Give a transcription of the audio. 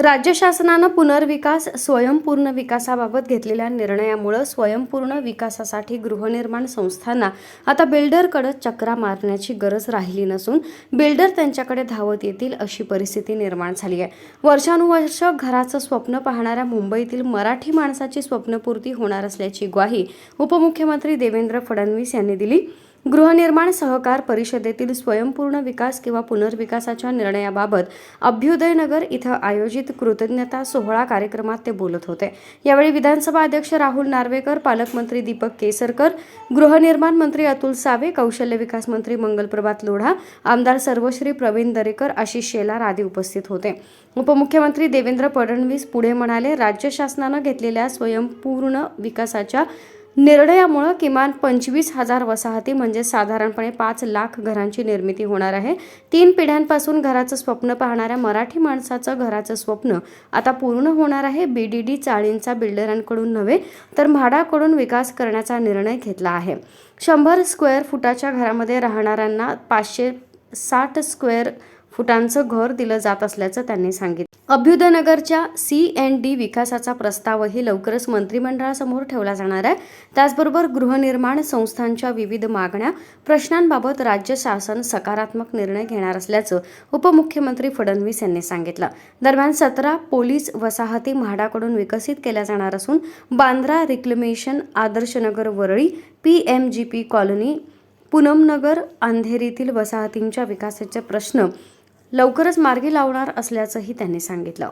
राज्य शासनानं पुनर्विकास स्वयंपूर्ण विकासाबाबत घेतलेल्या निर्णयामुळं स्वयंपूर्ण विकासासाठी गृहनिर्माण संस्थांना आता बिल्डरकडे चक्रा मारण्याची गरज राहिली नसून बिल्डर त्यांच्याकडे धावत येतील अशी परिस्थिती निर्माण झाली आहे. वर्षानुवर्ष घराचं स्वप्न पाहणाऱ्या मुंबईतील मराठी माणसाची स्वप्नपूर्ती होणार असल्याची ग्वाही उपमुख्यमंत्री देवेंद्र फडणवीस यांनी दिली. गृहनिर्माण सहकार परिषदेतील स्वयंपूर्ण विकास किंवा पुनर्विकासाच्या निर्णयाबाबत अभ्युदयनगर इथं आयोजित कृतज्ञता सोहळा कार्यक्रमात ते बोलत होते. यावेळी विधानसभा अध्यक्ष राहुल नार्वेकर पालकमंत्री दीपक केसरकर गृहनिर्माण मंत्री अतुल सावे कौशल्य विकास मंत्री मंगलप्रभात लोढा आमदार सर्वश्री प्रवीण दरेकर आशिष शेलार आदी उपस्थित होते. उपमुख्यमंत्री देवेंद्र फडणवीस पुढे म्हणाले राज्य शासनानं घेतलेल्या स्वयंपूर्ण विकासाच्या निर्णयामुळं किमान पंचवीस हजार वसाहती म्हणजे साधारणपणे पाच लाख घरांची निर्मिती होणार आहे. तीन पिढ्यांपासून घराचं स्वप्न पाहणाऱ्या मराठी माणसाचं घराचं स्वप्न आता पूर्ण होणार आहे. बी डी डी चाळींचा बिल्डरांकडून नव्हे तर म्हाडाकडून विकास करण्याचा निर्णय घेतला आहे. शंभर स्क्वेअर फुटाच्या घरामध्ये राहणाऱ्यांना पाचशे साठ स्क्वेअर फुटांचं घर दिलं जात असल्याचं त्यांनी सांगितलं. अभ्युदयनगरच्या सी एन डी विकासाचा प्रस्तावही लवकरच मंत्रिमंडळासमोर ठेवला जाणार आहे. त्याचबरोबर गृहनिर्माण संस्थांच्या विविध मागण्या प्रश्नांबाबत राज्य शासन सकारात्मक निर्णय घेणार असल्याचं उपमुख्यमंत्री फडणवीस यांनी सांगितलं. दरम्यान सतरा पोलीस वसाहती म्हाडाकडून विकसित केल्या जाणार असून Bandra reclamation Adarshnagar Worli P M G P colony Poonamnagar अंधेरीतील वसाहतींच्या विकासाचे प्रश्न लवकरच मार्गी लावणार असल्याचंही त्यांनी सांगितलं.